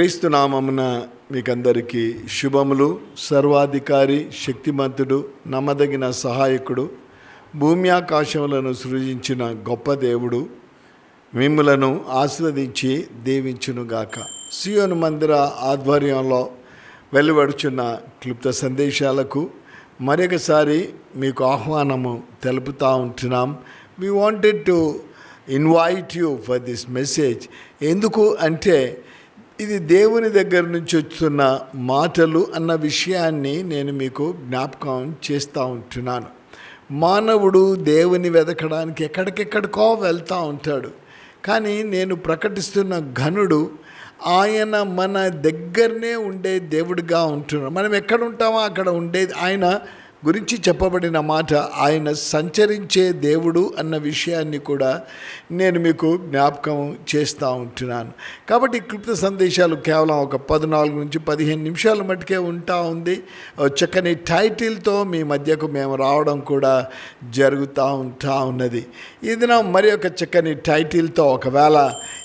క్రీస్తు నామమున మీకందరికీ శుభములు. సర్వాధికారి శక్తిమంతుడు నమ్మదగిన సహాయకుడు భూమి ఆకాశములను సృజించిన గొప్ప దేవుడు మిమ్ములను ఆశీర్వదించి దీవించునుగాక. సియోను మందిర ఆధ్వర్యంలో వెలువడుచున్న క్లుప్త సందేశాలకు మరొకసారి మీకు ఆహ్వానము తెలుపుతూ ఉంటున్నాం. We wanted to invite you for this message ఎందుకు అంటే ఇది దేవుని దగ్గర నుంచి వస్తున్న మాటలు అన్న విషయాన్ని నేను మీకు జ్ఞాపకం చేస్తూ ఉంటున్నాను. మానవుడు దేవుని వెతకడానికి ఎక్కడికెక్కడికో వెళ్తూ ఉంటాడు. కానీ నేను ప్రకటిస్తున్న ఘనుడు ఆయన మన దగ్గరనే ఉండే దేవుడిగా ఉంటున్నాడు. మనం ఎక్కడ ఉంటామో అక్కడ ఉండేది. ఆయన గురించి చెప్పబడిన మాట ఆయన సంచరించే దేవుడు అన్న విషయాన్ని కూడా నేను మీకు జ్ఞాపకం చేస్తూ ఉంటున్నాను. కాబట్టి క్లుప్త సందేశాలు కేవలం ఒక పద్నాలుగు నుంచి పదిహేను నిమిషాల మటుకే ఉంటా ఉంది. చక్కని టైటిల్తో మీ మధ్యకు మేము రావడం కూడా జరుగుతూ ఉంటా ఉన్నది. ఇది నా మరి ఒక చక్కని టైటిల్తో ఒకవేళ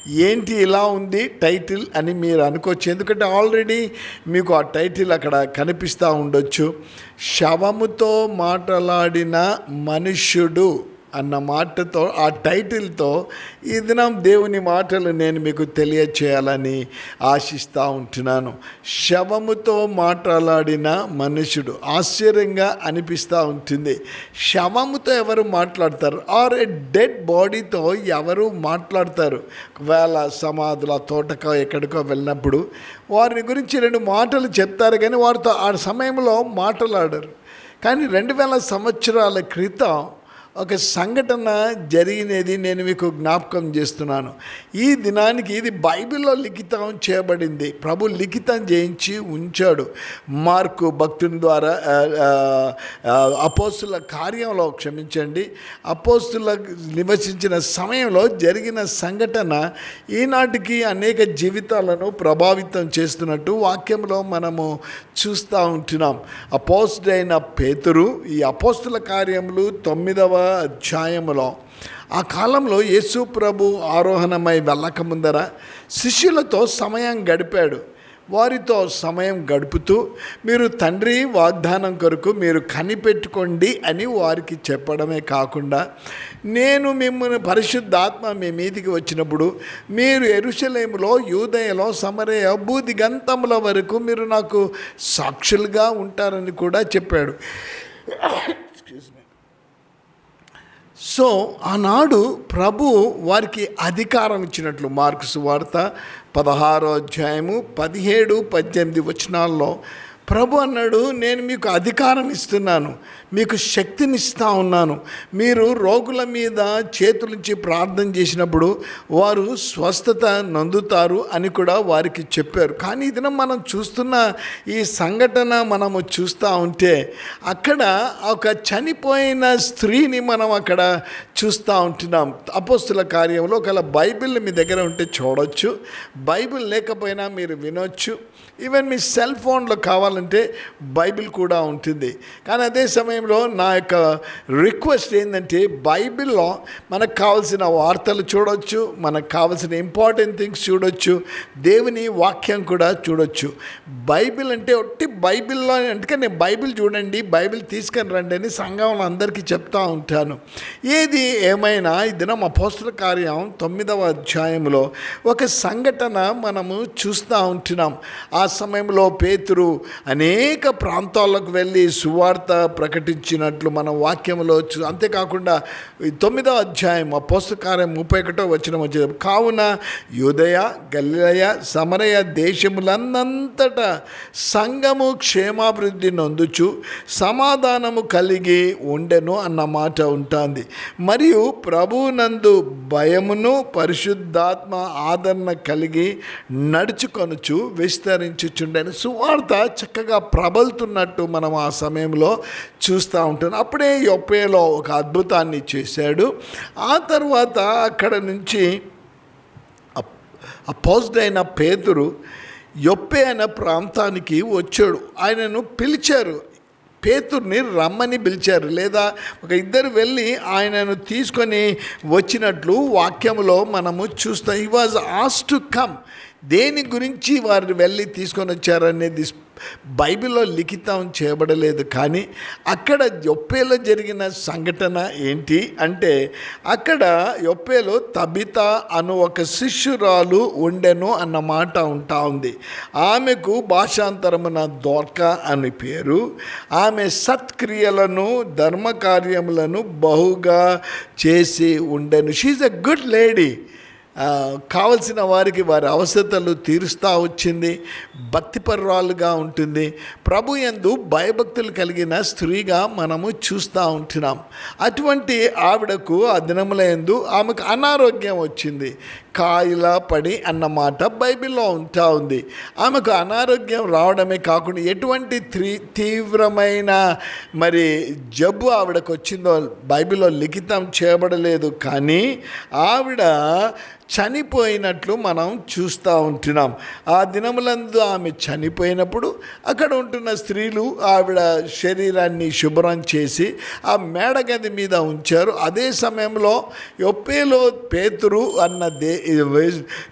ఏంటి ఇలా ఉంది టైటిల్ అని మీరు అనుకోవచ్చు. ఎందుకంటే ఆల్రెడీ మీకు ఆ టైటిల్ అక్కడ కనిపిస్తూ ఉండొచ్చు. శవముతో మాట్లాడిన మనుష్యుడు. అన్న మాటతో ఆ టైటిల్తో ఈ దినం దేవుని మాటలు నేను మీకు తెలియచేయాలని ఆశిస్తూ ఉంటున్నాను. శవముతో మాట్లాడిన మనుషుడు ఆశ్చర్యంగా అనిపిస్తూ ఉంటుంది. శవముతో ఎవరు మాట్లాడతారు? ఆర్ ఏ డెడ్ బాడీతో ఎవరు మాట్లాడతారు? ఒకవేళ సమాధుల తోటకో ఎక్కడికో వెళ్ళినప్పుడు వారిని గురించి రెండు మాటలు చెప్తారు కానీ వారితో ఆ సమయంలో మాట్లాడరు. కానీ రెండు వేల సంవత్సరాల క్రితం ఒక సంఘటన జరిగినది నేను మీకు జ్ఞాపకం చేస్తున్నాను. ఈ దినానికి ఇది బైబిల్లో లిఖితం చేయబడింది. ప్రభు లిఖితం చేయించి ఉంచాడు. మార్కు భక్తుని ద్వారా అపోస్తుల కార్యంలో క్షమించండి. అపోస్తుల నివసించిన సమయంలో జరిగిన సంఘటన ఈనాటికి అనేక జీవితాలను ప్రభావితం చేస్తున్నట్టు వాక్యంలో మనము చూస్తూ ఉంటున్నాం. అపోస్తుడైన పేతురు ఈ అపోస్తుల కార్యములు తొమ్మిదవ అధ్యాయములో ఆ కాలంలో యేసు ప్రభు ఆరోహణమై వెళ్ళక ముందర శిష్యులతో సమయం గడిపాడు. వారితో సమయం గడుపుతూ మీరు తండ్రి వాగ్దానం కొరకు మీరు కనిపెట్టుకోండి అని వారికి చెప్పడమే కాకుండా నేను మిమ్మల్ని పరిశుద్ధాత్మ మీ మీదికి వచ్చినప్పుడు మీరు ఎరుషలేములో యూదయలో సమరయ భూదిగంతముల వరకు మీరు నాకు సాక్షులుగా ఉంటారని కూడా చెప్పాడు. ఎక్స్క్యూజ్ మీ సో ఆనాడు ప్రభు వారికి అధికారం ఇచ్చినట్లు మార్క్స్ వార్త పదహారో అధ్యాయము పదిహేడు పద్దెనిమిది వచనాల్లో ప్రభు అన్నాడు నేను మీకు అధికారం ఇస్తున్నాను మీకు శక్తిని ఇస్తా ఉన్నాను. మీరు రోగుల మీద చేతులుంచి ప్రార్థన చేసినప్పుడు వారు స్వస్థత నందుతారు అని కూడా వారికి చెప్పారు. కానీ ఇదిన మనం చూస్తున్న ఈ సంఘటన మనము చూస్తూ ఉంటే అక్కడ ఒక చనిపోయిన స్త్రీని మనం అక్కడ చూస్తూ ఉంటున్నాం. అపోస్తుల కార్యంలో ఒకవేళ బైబిల్ మీ దగ్గర ఉంటే చూడొచ్చు. బైబిల్ లేకపోయినా మీరు వినొచ్చు. ఈవెన్ మీ సెల్ ఫోన్లో కావాలి కావాలంటే బైబిల్ కూడా ఉంటుంది. కానీ అదే సమయంలో నా యొక్క రిక్వెస్ట్ ఏంటంటే బైబిల్లో మనకు కావాల్సిన వార్తలు చూడొచ్చు మనకు కావాల్సిన ఇంపార్టెంట్ థింగ్స్ చూడొచ్చు దేవుని వాక్యం కూడా చూడొచ్చు. బైబిల్ అంటే ఒట్టి బైబిల్లో అంటే నేను బైబిల్ చూడండి బైబిల్ తీసుకొని రండి అని సంఘంలో అందరికీ చెప్తా ఉంటాను. ఏది ఏమైనా ఈ దినం అపోస్తుల కార్యం తొమ్మిదవ అధ్యాయంలో ఒక సంఘటన మనము చూస్తూ ఉంటున్నాం. ఆ సమయంలో పేతురు అనేక ప్రాంతాలకు వెళ్ళి సువార్త ప్రకటించినట్లు మనం వాక్యంలో అంతేకాకుండా తొమ్మిదో అధ్యాయం ఆ పుస్తకారం ముప్పై ఒకటో వచ్చిన వచ్చే కావున యుదయ గలిలయ సమరయ దేశములన్నంతటా సంఘము క్షేమాభివృద్ధి నొందుచు సమాధానము కలిగి ఉండెను అన్న మాట ఉంటుంది. మరియు ప్రభునందు భయమును పరిశుద్ధాత్మ ఆదరణ కలిగి నడుచుకొనుచు విస్తరించుచుండని. సువార్త చక్కగా ప్రబలుతున్నట్టు మనం ఆ సమయంలో చూస్తూ ఉంటాం. అప్పుడే యొప్పేలో ఒక అద్భుతాన్ని చేశాడు. ఆ తర్వాత అక్కడ నుంచి అపోజ్డ్ అయిన పేతురు యొప్పే అనే ప్రాంతానికి వచ్చాడు. ఆయనను పిలిచారు. పేతుర్ని రమ్మని పిలిచారు. లేదా ఒక ఇద్దరు వెళ్ళి ఆయనను తీసుకొని వచ్చినట్లు వాక్యంలో మనము చూస్తాం. ఈ వాజ్ ఆస్ టు కమ్ దేని గురించి వారు వెళ్ళి తీసుకొని వచ్చారనేది బైబిల్లో లిఖితం చేయబడలేదు. కానీ అక్కడ యొప్పేలో జరిగిన సంఘటన ఏంటి అంటే అక్కడ యొప్పేలో తబిత అను ఒక శిష్యురాలు ఉండెను అన్న మాట ఉంటా ఉంది. ఆమెకు భాషాంతరమున దోర్క అని పేరు. ఆమె సత్క్రియలను ధర్మకార్యములను బహుగా చేసి ఉండెను. షీఈ్ ఎ గుడ్ లేడీ కావలసిన వారికి వారి అవసరతలు తీరుస్తూ వచ్చింది భక్తిపర్వాలుగా ఉంటుంది. ప్రభు యందు భయభక్తులు కలిగిన స్త్రీగా మనము చూస్తూ ఉంటున్నాం. అటువంటి ఆవిడకు ఆ దినముల యందు ఆమెకు అనారోగ్యం వచ్చింది. కాయిలా పడి అన్నమాట బైబిల్లో ఉంటా ఉంది. ఆమెకు అనారోగ్యం రావడమే కాకుండా ఎటువంటి త్రీ తీవ్రమైన మరి జబ్బు ఆవిడకు వచ్చిందో బైబిల్లో లిఖితం చేయబడలేదు. కానీ ఆవిడ చనిపోయినట్లు మనం చూస్తూ ఉంటున్నాం. ఆ దినములందు ఆమె చనిపోయినప్పుడు అక్కడ ఉంటున్న స్త్రీలు ఆవిడ శరీరాన్ని శుభ్రం చేసి ఆ మేడగది మీద ఉంచారు. అదే సమయంలో యొప్పేలో పేతురు అన్న దే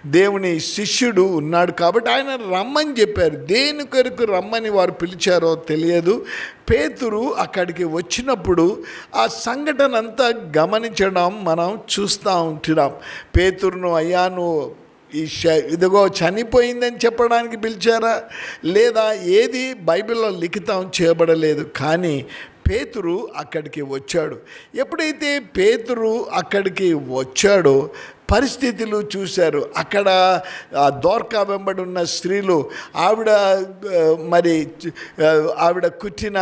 దేవుని శిష్యుడు ఉన్నాడు కాబట్టి ఆయన రమ్మని చెప్పారు. దేని కొరకు రమ్మని వారు పిలిచారో తెలియదు. పేతురు అక్కడికి వచ్చినప్పుడు ఆ సంఘటన అంతా గమనించడం మనం చూస్తూ ఉంటున్నాం. పేతురును అయ్యా నువ్వు ఈ ఇదిగో చనిపోయిందని చెప్పడానికి పిలిచారా? లేదా ఏది బైబిల్లో లిఖితం చేయబడలేదు. కానీ పేతురు అక్కడికి వచ్చాడు. ఎప్పుడైతే పేతురు అక్కడికి వచ్చాడో పరిస్థితులు చూశారు. అక్కడ ఆ దోర్కా వెంబడి ఉన్న స్త్రీలు ఆవిడ మరి ఆవిడ కుట్టిన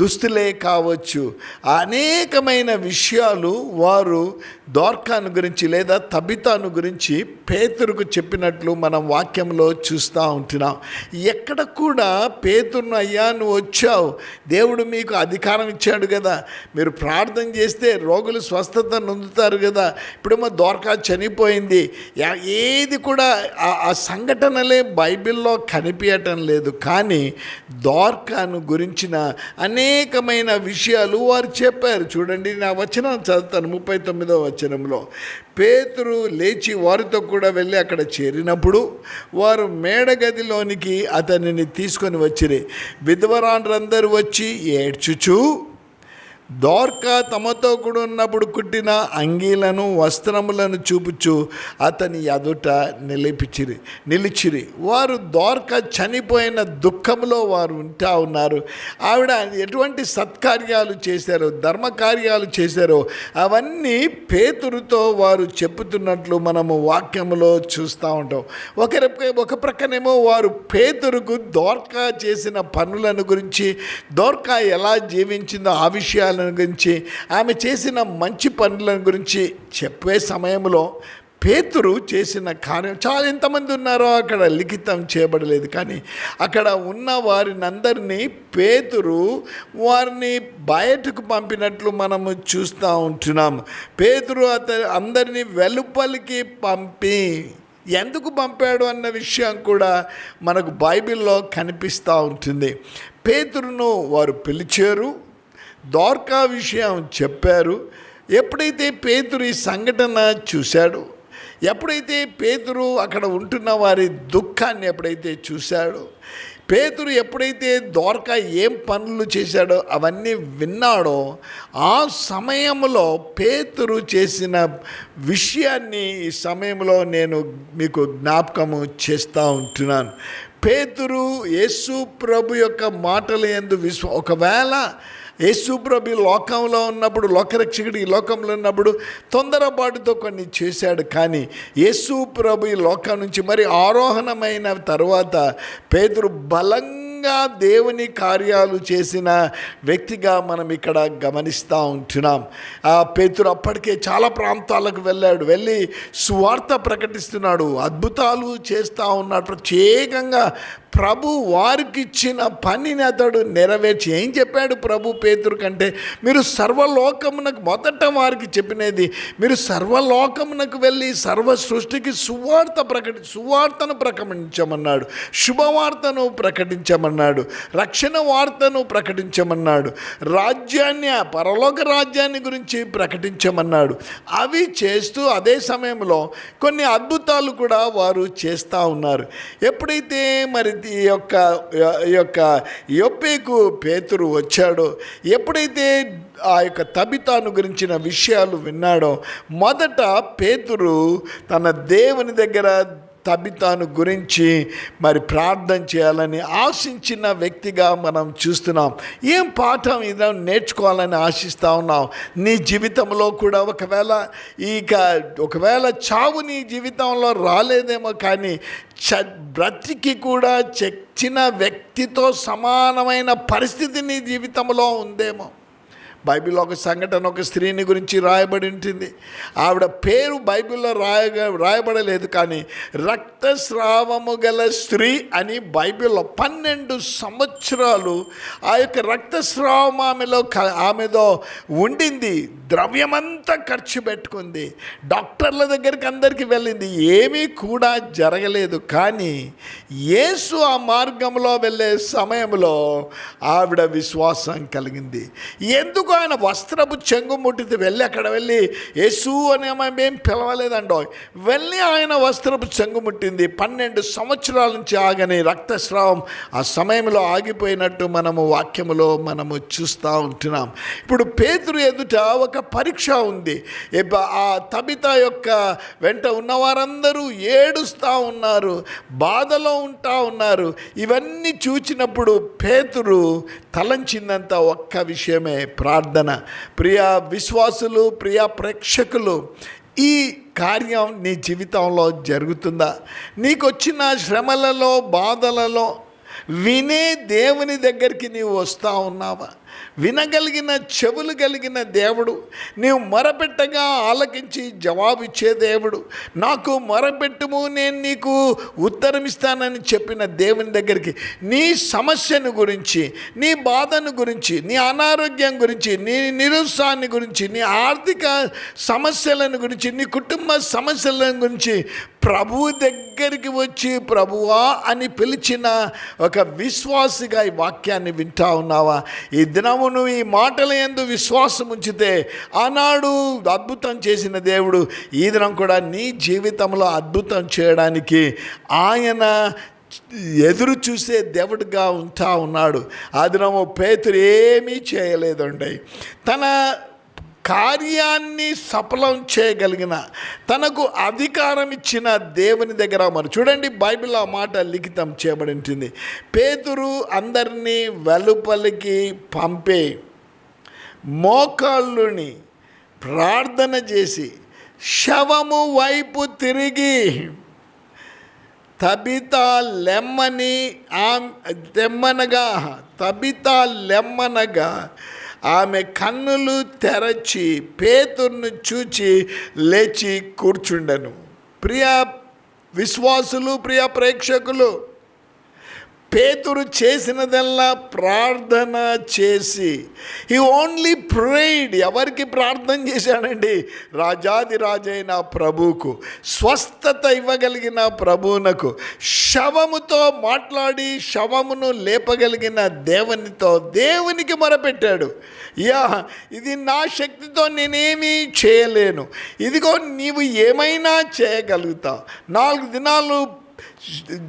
దుస్తులే కావచ్చు. అనేకమైన విషయాలు వారు దోర్కాను గురించి లేదా తబితాను గురించి పేతురుకు చెప్పినట్లు మనం వాక్యంలో చూస్తూ ఉంటున్నాం. ఎక్కడ కూడా పేతురును అయ్యా నువ్వు వచ్చావు. దేవుడు మీకు అధికారం ఇచ్చాడు కదా. మీరు ప్రార్థన చేస్తే రోగులు స్వస్థత నొందుతారు కదా. ఇప్పుడేమో మార్కా చనిపోయింది. ఏది కూడా ఆ- సంఘటనలే బైబిల్లో కనిపించటం లేదు. కానీ దోర్కాను గురించిన అనేకమైన విషయాలు వారు చెప్పారు. చూడండి నా వచనం చదువుతాను ముప్పై తొమ్మిదో వచనంలో. పేతురు లేచి వారితో కూడా వెళ్ళి అక్కడ చేరినప్పుడు వారు మేడగదిలోనికి అతనిని తీసుకొని వచ్చిరి. విధవరాండ్రందరూ వచ్చి ఏడ్చుచూ దోర్కా తమతో కూడా ఉన్నప్పుడు కుట్టిన అంగీలను వస్త్రములను చూపుచు అతని ఎదుట నిలిపిచిరి నిలిచిరి. వారు దోర్క చనిపోయిన దుఃఖంలో వారు ఉంటా ఉన్నారు. ఆవిడ ఎటువంటి సత్కార్యాలు చేశారో ధర్మకార్యాలు చేశారో అవన్నీ పేతురుతో వారు చెప్పుతున్నట్లు మనము వాక్యంలో చూస్తూ ఉంటాం. ఒకరి ఒక ప్రక్కనేమో వారు పేతురుకు దోర్కా చేసిన పనులను గురించి దోర్కా ఎలా జీవించిందో ఆ విషయాలు విషయాలను గురించి ఆమె చేసిన మంచి పనుల గురించి చెప్పే సమయంలో పేతురు చేసిన కార్యం. చాలా ఎంతమంది ఉన్నారో అక్కడ లిఖితం చేయబడలేదు. కానీ అక్కడ ఉన్న వారిని అందరినీ పేతురు వారిని బయటకు పంపినట్లు మనము చూస్తూ ఉంటున్నాం. పేతురు అత అందరినీ వెలుపలికి పంపి ఎందుకు పంపాడు అన్న విషయం కూడా మనకు బైబిల్లో కనిపిస్తూ ఉంటుంది. పేతురును వారు పిలిచారు. దోర్కా విషయం చెప్పారు. ఎప్పుడైతే పేతురు ఈ సంఘటన చూశాడు ఎప్పుడైతే పేతురు అక్కడ ఉంటున్న వారి దుఃఖాన్ని ఎప్పుడైతే చూశాడో పేతురు ఎప్పుడైతే దోర్క ఏం పనులు చేశాడో అవన్నీ విన్నాడో ఆ సమయంలో పేతురు చేసిన విషయాన్ని ఈ సమయంలో నేను మీకు జ్ఞాపకము చేస్తూ ఉంటున్నాను. పేతురు యేసు ప్రభు యొక్క మాటలు ఎందు విశ్వ ఒకవేళ యేసుప్రభు ఈ లోకంలో ఉన్నప్పుడు లోకరక్షకుడు ఈ లోకంలో ఉన్నప్పుడు తొందరపాటుతో కొన్ని చేశాడు. కానీ యేసుప్రభు ఈ లోకం నుంచి మరి ఆరోహణమైన తర్వాత పేదరు బలంగా దేవుని కార్యాలు చేసిన వ్యక్తిగా మనం ఇక్కడ గమనిస్తూ ఉంటున్నాం. ఆ పేతురు అప్పటికే చాలా ప్రాంతాలకు వెళ్ళాడు. వెళ్ళి సువార్త ప్రకటిస్తున్నాడు. అద్భుతాలు చేస్తూ ఉన్నాడు. ప్రత్యేకంగా ప్రభు వారికి ఇచ్చిన పనిని అతడు నెరవేర్చి. ఏం చెప్పాడు ప్రభు పేతురు కంటే? మీరు సర్వలోకమునకు మొదట వారికి చెప్పినది మీరు సర్వలోకమునకు వెళ్ళి సర్వ సృష్టికి సువార్త ప్రకటి సువార్తను ప్రకటించమన్నాడు. శుభవార్తను ప్రకటించమన్నాడు. ప్రకటించమన్నాడు. రక్షణ వార్తను ప్రకటించమన్నాడు. రాజ్యాన్ని పరలోక రాజ్యాన్ని గురించి ప్రకటించమన్నాడు. అవి చేస్తూ అదే సమయంలో కొన్ని అద్భుతాలు కూడా వారు చేస్తూ ఉన్నారు. ఎప్పుడైతే మరి ఈ యొక్క ఈ యొక్క యొప్పేకు పేతురు వచ్చాడో ఎప్పుడైతే ఆ యొక్క తబితాను గురించిన విషయాలు విన్నాడో మొదట పేతురు తన దేవుని దగ్గర తబితాను గురించి మరి ప్రార్థన చేయాలని ఆశించిన వ్యక్తిగా మనం చూస్తున్నాం. ఏం పాఠం ఇదో నేర్చుకోవాలని ఆశిస్తూ ఉన్నాం. నీ జీవితంలో కూడా ఒకవేళ ఇక ఒకవేళ చావు నీ జీవితంలో రాలేదేమో కానీ చ బ్రతికి కూడా చచ్చిన వ్యక్తితో సమానమైన పరిస్థితి నీ జీవితంలో ఉందేమో. బైబిల్లో ఒక సంఘటన ఒక స్త్రీని గురించి రాయబడి ఉంటుంది ఆవిడ పేరు బైబిల్లో రాయగా రాయబడలేదు కానీ రక్తస్రావము గల స్త్రీ అని బైబిల్లో పన్నెండు సంవత్సరాలు ఆ యొక్క రక్తస్రావం ఆమెలో ఆమెదో ఉండింది. ద్రవ్యమంతా ఖర్చు పెట్టుకుంది. డాక్టర్ల దగ్గరికి అందరికి వెళ్ళింది. ఏమీ కూడా జరగలేదు. కానీ యేసు ఆ మార్గంలో వెళ్ళే సమయంలో ఆవిడ విశ్వాసం కలిగింది. ఎందుకు ఆయన వస్త్రపు చెంగు ముట్టితే వెళ్ళి అక్కడ వెళ్ళి యేసు అని మేం పిలవలేదండో. వెళ్ళి ఆయన వస్త్రపు చెంగు ముట్టింది. పన్నెండు సంవత్సరాల నుంచి ఆగని రక్తస్రావం ఆ సమయంలో ఆగిపోయినట్టు మనము వాక్యములో మనము చూస్తూ ఉంటున్నాం. ఇప్పుడు పేతురు ఎదుట ఒక పరీక్ష ఉంది. ఆ తబిత యొక్క వెంట ఉన్నవారందరూ ఏడుస్తూ ఉన్నారు. బాధలో ఉంటా ఉన్నారు. ఇవన్నీ చూచినప్పుడు పేతురు తలంచిందంత ఒక్క విషయమే. ప్రార్థన. ప్రియా విశ్వాసులు ప్రియ ప్రేక్షకులు ఈ కార్యం నీ జీవితంలో జరుగుతుందా? నీకు వచ్చిన శ్రమలలో బాధలలో వినే దేవుని దగ్గరికి నీవు వస్తూ ఉన్నావా? వినగలిగిన చెవులు కలిగిన దేవుడు నీవు మొరపెట్టగా ఆలకించి జవాబిచ్చే దేవుడు నాకు మొరపెట్టుము నేను నీకు ఉత్తరం ఇస్తానని చెప్పిన దేవుని దగ్గరికి నీ సమస్యను గురించి నీ బాధను గురించి నీ అనారోగ్యం గురించి నీ నిరుత్సాహాన్ని గురించి నీ ఆర్థిక సమస్యలను గురించి నీ కుటుంబ సమస్యలను గురించి ప్రభువు దగ్గరికి వచ్చి ప్రభువా అని పిలిచిన ఒక విశ్వాసిగా ఈ వాక్యాన్ని వింటా ఉన్నావా? ఈ దినము నువ్వు ఈ మాటల ఎందు విశ్వాసం ఉంచితే ఆనాడు అద్భుతం చేసిన దేవుడు ఈ దినం కూడా నీ జీవితంలో అద్భుతం చేయడానికి ఆయన ఎదురు చూసే దేవుడిగా ఉంటా ఉన్నాడు. ఆ దినము పేతురు ఏమీ చేయలేదండి. తన కార్యాన్ని సఫలం చేయగలిగిన తనకు అధికారం ఇచ్చిన దేవుని దగ్గర మరి చూడండి బైబిల్ ఆ మాట లిఖితం చేయబడింటుంది. పేతురు అందరినీ వెలుపలికి పంపే మోకాళ్ళుని ప్రార్థన చేసి శవము వైపు తిరిగి తబిత లెమ్మని ఆమె తెమ్మనగా తబిత లెమ్మనగా ఆమె కన్నులు తెరచి పేతుర్ను చూచి లేచి కూర్చుండెను. ప్రియ విశ్వాసులు ప్రియ ప్రేక్షకులు పేతురు చేసినదల్లా ప్రార్థన చేసి ఈ ఓన్లీ ప్రేడ్ ఎవరికి ప్రార్థన చేశాడండి? రాజాది రాజైన ప్రభువుకు స్వస్థత ఇవ్వగలిగిన ప్రభువునకు శవముతో మాట్లాడి శవమును లేపగలిగిన దేవునితో దేవునికి మొరపెట్టాడు. యా ఇది నా శక్తితో నేనేమీ చేయలేను. ఇదిగో నీవు ఏమైనా చేయగలుగుతావు. నాలుగు దినాలు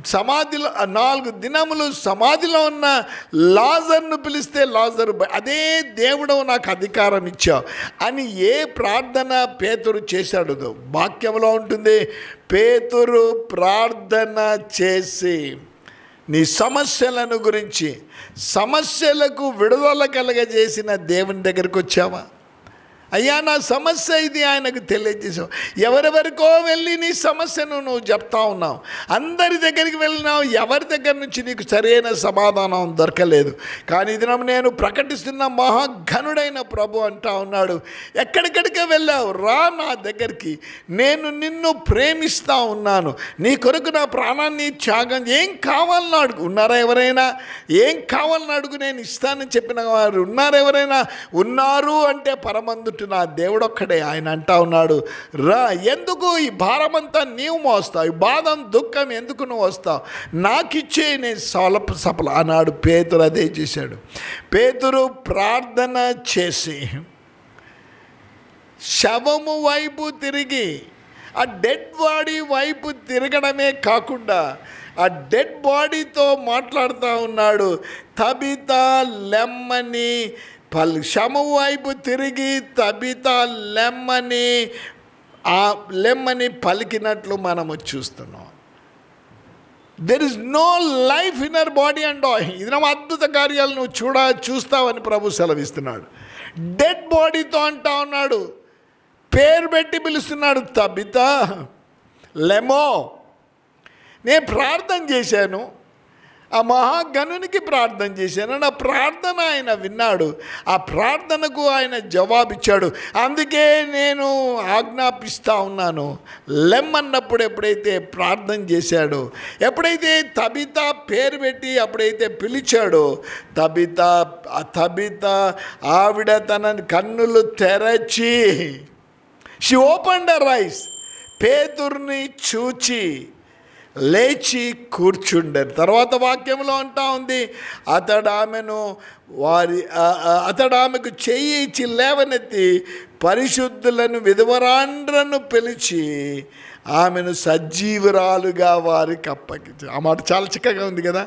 సమాధిలో నాలుగు దినములు సమాధిలో ఉన్న లాజర్ను పిలిస్తే లాజరు అదే దేవుడవు నాకు అధికారం ఇచ్చావు అని ఏ ప్రార్థన పేతురు చేశాడు? వాక్యంలో ఉంటుంది పేతురు ప్రార్థన చేసి నీ సమస్యలను గురించి సమస్యలకు విడుదల కలగజేసిన దేవుని దగ్గరికి వచ్చావా? అయ్యా నా సమస్య ఇది ఆయనకు తెలియజేసావు ఎవరెవరికో వెళ్ళి నీ సమస్యను నువ్వు చెప్తా ఉన్నావు. అందరి దగ్గరికి వెళ్ళినావు ఎవరి దగ్గర నుంచి నీకు సరైన సమాధానం దొరకలేదు. కానీ ఇది నేను ప్రకటిస్తున్న మహాఘనుడైన ప్రభు అంటా ఉన్నాడు ఎక్కడికెక్కడికే వెళ్ళావు? రా నా దగ్గరికి. నేను నిన్ను ప్రేమిస్తా ఉన్నాను. నీ కొరకు నా ప్రాణాన్ని త్యాగం ఏం కావాలని అడుగు ఉన్నారా ఎవరైనా? ఏం కావాలని అడుగు నేను ఇస్తానని చెప్పిన వారు ఉన్నారా ఎవరైనా? ఉన్నారు అంటే పరమందు నా దేవుడు ఒక్కడే. ఆయన అంటా ఉన్నాడు రా ఎందుకు ఈ భారమంతా నీవు మోస్తావు? ఈ బాధం దుఃఖం ఎందుకు నువ్వు వస్తావు? నాకిచ్చే నేను సలప సపల. అన్నాడు పేతురు అదే చేశాడు. పేతురు ప్రార్థన చేసి శవము వైపు తిరిగి ఆ డెడ్ బాడీ వైపు తిరగడమే కాకుండా ఆ డెడ్ బాడీతో మాట్లాడుతూ ఉన్నాడు తబిత లెమ్మని పల్ వైపు తిరిగి తబిత లెమ్మని ఆ లెమ్మని పలికినట్లు మనము చూస్తున్నాం. There is no life in our body and ఇది నా అద్భుత కార్యాలు నువ్వు చూడ చూస్తావని ప్రభు సెలవిస్తున్నాడు. డెడ్ బాడీతో అంటా ఉన్నాడు. పేరు పెట్టి పిలుస్తున్నాడు తబిత లెమో. నేను ప్రార్థన చేశాను. ఆ మహాగణునికి ప్రార్థన చేశాను. నా ప్రార్థన ఆయన విన్నాడు. ఆ ప్రార్థనకు ఆయన జవాబిచ్చాడు. అందుకే నేను ఆజ్ఞాపిస్తూ ఉన్నాను. లెమ్మన్నప్పుడు ఎప్పుడైతే ప్రార్థన చేశాడో ఎప్పుడైతే తబిత పేరు పెట్టి అప్పుడైతే పిలిచాడో తబిత తబిత ఆవిడ తన కన్నులు తెరచి షీ ఓపెన్ ద రైస్ పేతుర్ని చూచి లేచి కూర్చుండెను. తర్వాత వాక్యంలో అంటా ఉంది అతడు ఆమెను వారి అతడు ఆమెకు చెయ్యి ఇచ్చి లేవనెత్తి పరిశుద్ధులను విధవరాండ్రను పిలిచి ఆమెను సజీవురాలుగా వారికి అప్పగించారు ఆ మాట చాలా చిక్కగా ఉంది కదా?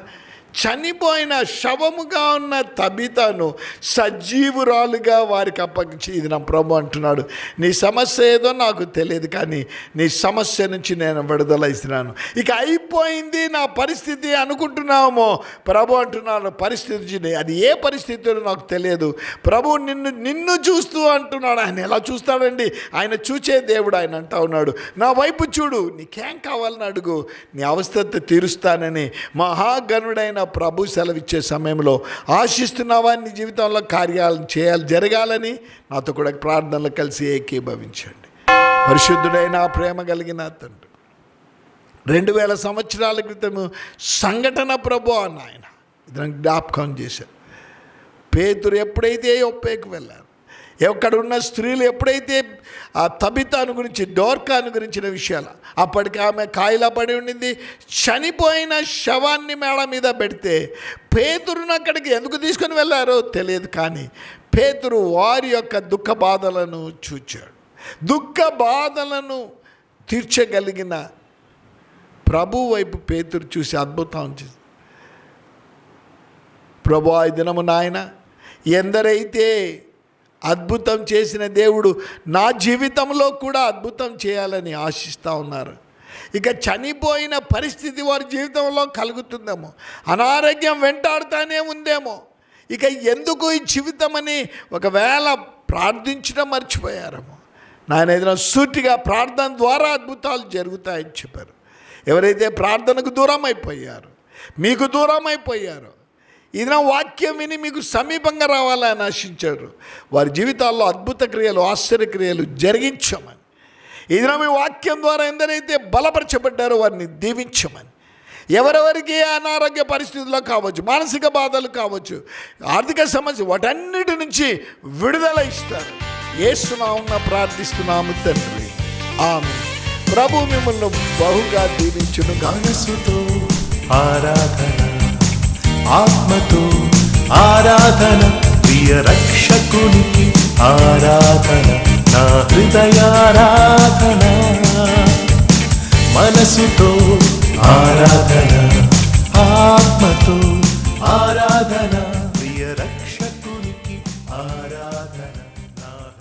చనిపోయిన శవముగా ఉన్న తబితను సజీవురాలుగా వారికి అప్పగించి ఇది నా ప్రభు అంటున్నాడు. నీ సమస్య ఏదో నాకు తెలియదు కానీ నీ సమస్య నుంచి నేను విడుదల ఇస్తున్నాను. ఇక అయిపోయింది నా పరిస్థితి అనుకుంటున్నామో. ప్రభు అంటున్నాడు పరిస్థితి అది ఏ పరిస్థితిలో నాకు తెలియదు. ప్రభు నిన్ను నిన్ను చూస్తూ అంటున్నాడు. ఆయన ఎలా చూస్తాడండి? ఆయన చూచే దేవుడు ఆయన అంటా ఉన్నాడు. నా వైపు చూడు నీకేం కావాలని అడుగు. నీ అవస్థ తీరుస్తానని మహాగణుడైన ప్రభు సెలవిచ్చే సమయంలో ఆశిస్తున్నావా నీ జీవితంలో కార్యాలను చేయాలి జరగాలని? నాతో కూడా ప్రార్థనలు కలిసి ఏకీభవించండి. పరిశుద్ధుడైన ప్రేమ కలిగిన తండ్రి. రెండు వేల సంవత్సరాల క్రితము సంఘటన ప్రభు అన్న ఆయన ఇది నాకు జ్ఞాపకం చేశారు. పేతురు ఎప్పుడైతే ఒప్పేకి వెళ్ళారు ఎక్కడ ఉన్న స్త్రీలు ఎప్పుడైతే ఆ తబితాను గురించి డోర్కాను గురించిన విషయాలు అప్పటికి ఆమె కాయిలా పడి ఉండింది. చనిపోయిన శవాన్ని మేడ మీద పెడితే పేతురును అక్కడికి ఎందుకు తీసుకొని వెళ్ళారో తెలియదు కానీ పేతురు వారి యొక్క దుఃఖ బాధలను చూచాడు. దుఃఖ బాధలను తీర్చగలిగిన ప్రభు వైపు పేతురు చూసి అద్భుతం చేసి ప్రభు ఈ దినము నాయన ఎందరైతే అద్భుతం చేసిన దేవుడు నా జీవితంలో కూడా అద్భుతం చేయాలని ఆశిస్తూ ఉన్నారు. ఇక చనిపోయిన పరిస్థితి వారి జీవితంలో కలుగుతుందేమో. అనారోగ్యం వెంటాడుతానే ఉందేమో. ఇక ఎందుకు ఈ జీవితం అని ఒకవేళ ప్రార్థించడం మర్చిపోయారేమో. నాయన ఏదైనా సూటిగా ప్రార్థన ద్వారా అద్భుతాలు జరుగుతాయని చెప్పారు. ఎవరైతే ప్రార్థనకు దూరం అయిపోయారు మీకు దూరం అయిపోయారు ఇది నా వాక్యం విని మీకు సమీపంగా రావాలని ఆశించారు. వారి జీవితాల్లో అద్భుత క్రియలు ఆశ్చర్యక్రియలు జరిగించమని. ఇది నా మీ వాక్యం ద్వారా ఎందరైతే బలపరచబడ్డారో వారిని దీవించమని. ఎవరెవరికి అనారోగ్య పరిస్థితుల్లో కావచ్చు మానసిక బాధలు కావచ్చు ఆర్థిక సమస్య వాటన్నిటి నుంచి విడుదల ఇస్తారు. ఏసునామున ప్రార్థిస్తున్నాము తండ్రి. ఆమె ప్రభు మిమ్మల్ని బహుగా దీవించును గానసుతో ఆరాధన ఆత్మతో ఆరాధన ప్రియ రక్షకునికి ఆరాధన నా హృదయారాధన మనసుతో ఆరాధన ఆత్మతో ఆరాధన.